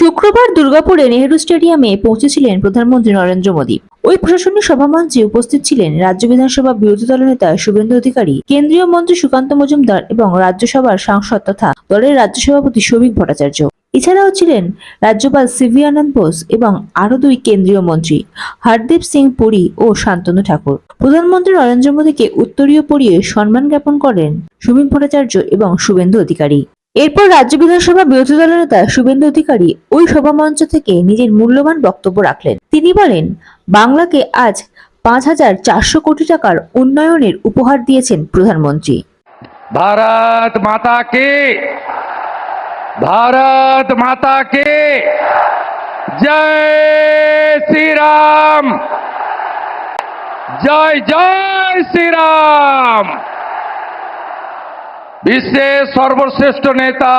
শুক্রবার দুর্গাপুরে নেহেরু স্টেডিয়ামে পৌঁছেছিলেন প্রধানমন্ত্রী নরেন্দ্র মোদী। ওই প্রশাসনিক সভামঞ্চে উপস্থিত ছিলেন রাজ্য বিধানসভা বিরোধী দলনেতা শুভেন্দু অধিকারী, কেন্দ্রীয় মন্ত্রী সুকান্ত মজুমদার এবং রাজ্যসভার সাংসদ তথা দলের রাজ্য সভাপতি শ্রমিক ভট্টাচার্য। এছাড়াও ছিলেন রাজ্যপাল সিভি আনন্দ বোস এবং আরও দুই কেন্দ্রীয় মন্ত্রী, হরদীপ সিং পুরী ও শান্তনু ঠাকুর। প্রধানমন্ত্রী নরেন্দ্র মোদীকে উত্তরীয় পরিয়ে সম্মান জ্ঞাপন করেন শ্রমিক ভট্টাচার্য এবং শুভেন্দু অধিকারী। এরপর রাজ্য বিধানসভা বিরোধী দলের নেতা শুভেন্দু অধিকারী ওই সভা মঞ্চ থেকে নিজের মূল্যবান বক্তব্য রাখলেন। তিনি বলেন, বাংলাকে আজ পাঁচ হাজার চারশো কোটি টাকার উন্নয়নের উপহার দিয়েছেন প্রধানমন্ত্রী। ভারত মাতা কে? ভারত মাতা কে? জয় শ্রীরাম। জয় জয় শ্রীরাম। বিশ্বের সর্বশ্রেষ্ঠ নেতা,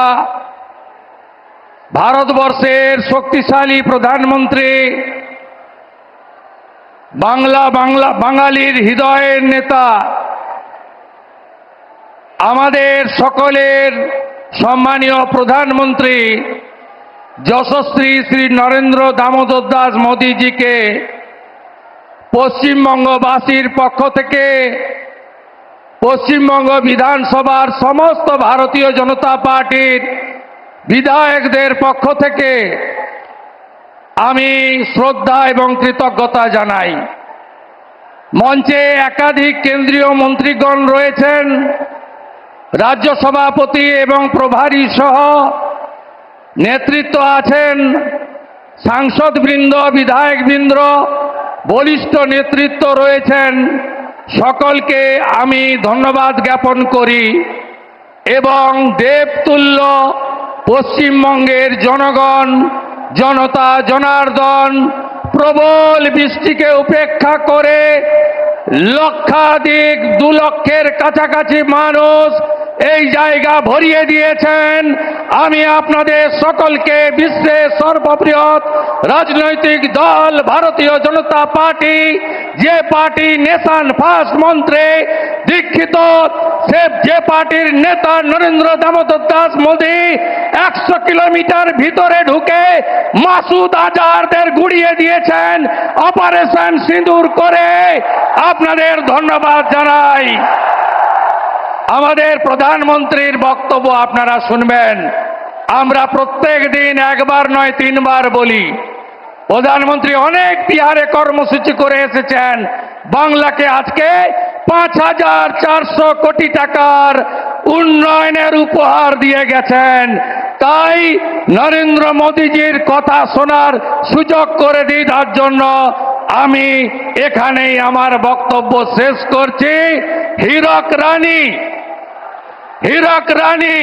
ভারতবর্ষের শক্তিশালী প্রধানমন্ত্রী, বাংলা বাংলা, বাঙালির হৃদয়ের নেতা, আমাদের সকলের সম্মানীয় প্রধানমন্ত্রী, যশস্বী শ্রী নরেন্দ্র দামোদর দাস মোদীজিকে পশ্চিমবঙ্গবাসীর পক্ষ থেকে পশ্চিমবঙ্গ বিধানসভার সমস্ত ভারতীয় জনতা পার্টির বিধায়কদের পক্ষ থেকে আমি শ্রদ্ধা এবং কৃতজ্ঞতা জানাই। মঞ্চে একাধিক কেন্দ্রীয় মন্ত্রীগণ রয়েছেন, রাজ্য সভাপতি এবং প্রভারী সহ নেতৃত্ব আছেন, সাংসদবৃন্দ, বিধায়কবৃন্দ, বলিষ্ঠ নেতৃত্ব রয়েছেন। সকলকে আমি ধন্যবাদ জ্ঞাপন করি এবং দেবতুল্য পশ্চিমবঙ্গের জনগণ, জনতা, জনার্দন, প্রবল বৃষ্টিকে উপেক্ষা করে লক্ষাধিক দু লক্ষের কাছাকাছি মানুষ এই জায়গা ভরিয়ে দিয়েছেন। আমি আপনাদের সকলকে বিশ্বের সর্ববৃহৎ রাজনৈতিক দল, ভারতীয় জনতা পার্টি, যে পার্টি নেশান ফার্স্ট মন্ত্রে দীক্ষিত, সে যে পার্টির নেতা নরেন্দ্র দামোদর দাস মোদী একশো কিলোমিটার ভিতরে ঢুকে মাসুদ আজারদের গুড়িয়ে দিয়েছেন অপারেশন সিঁদুর করে। আপনাদের ধন্যবাদ জানাই। আমাদের প্রধানমন্ত্রীর বক্তব্য আপনারা শুনবেন। আমরা প্রত্যেক দিন একবার নয়, তিনবার বলি, প্রধানমন্ত্রী অনেক বিহারে কর্মসূচি করে এসেছেন। বাংলাকে আজকে পাঁচ হাজার চারশো কোটি টাকার উন্নয়নের উপহার দিয়ে গেছেন। তাই নরেন্দ্র মোদীজির কথা শোনার সুযোগ করে দিই, তার জন্য আমি এখানেই আমার বক্তব্য শেষ করছি। হীরক রানী হীরক রানী,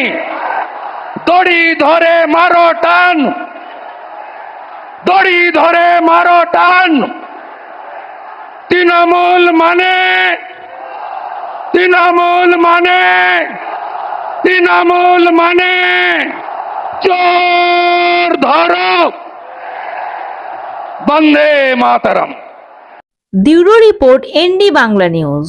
দড়ি ধরে মারো টান। দড়ি ধরে মারো টান। তৃণমূল মানে তৃণমূল মানে তৃণমূল মানে চোর ধরো। বন্দে মাতরম। Bureau report ND Bangla news.